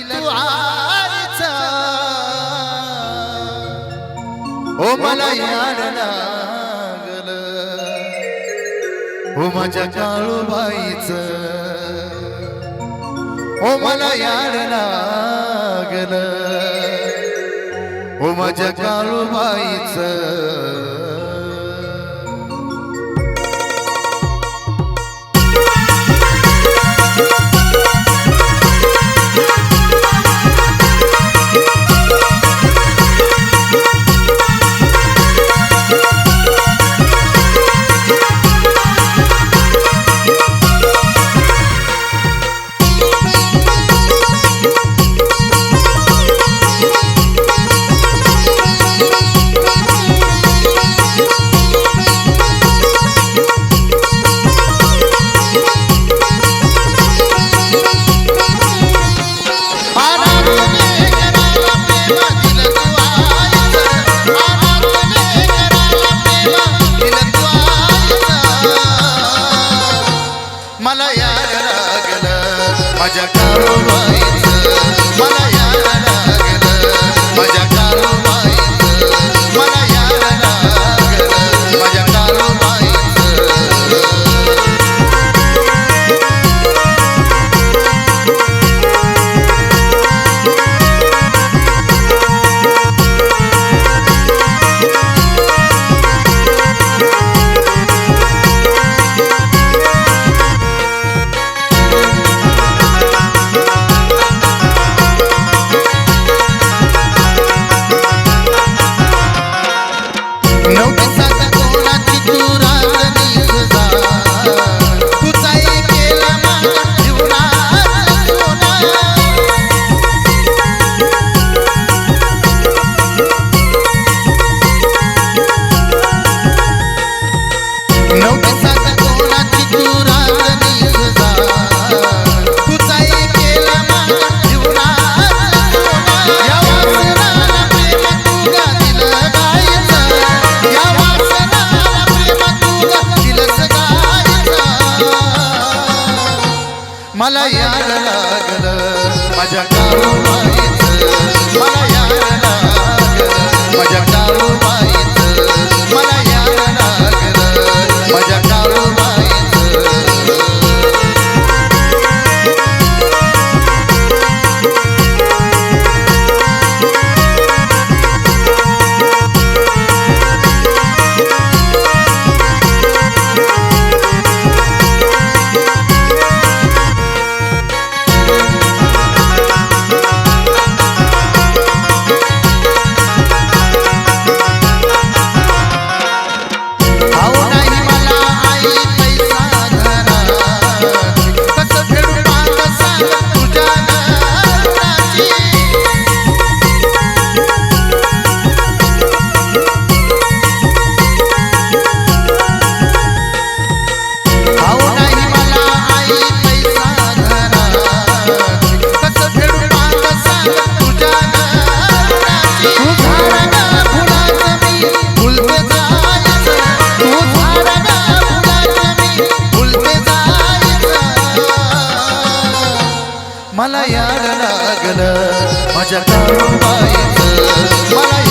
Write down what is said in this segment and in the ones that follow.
तू आईच ओ मला याड लागल. हो माझ्या काळूबाईच. ओ मला याड लागल. हो माझ्या काळूबाईच. माझ्या कारोबाईच मला यायला लागलं. माझ्या कारोबा मला याड लागलं. माझ्या काळूबाईचं मला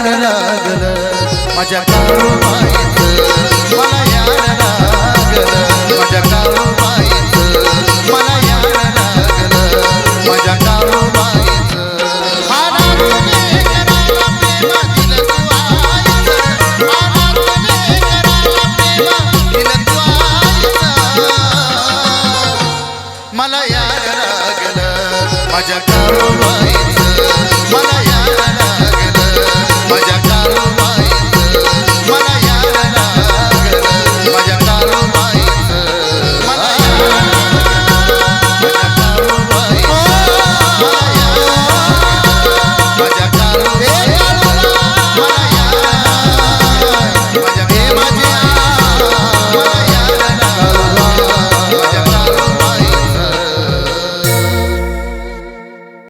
यार लागल. माझ्या काळूबाईचं मला यार लागल. माझ्या काळूबाईचं मला यार लागल. माझ्या काळूबाईचं अनाथने मला यार लागल. माझ्या काळूबाईचं Rodríguez.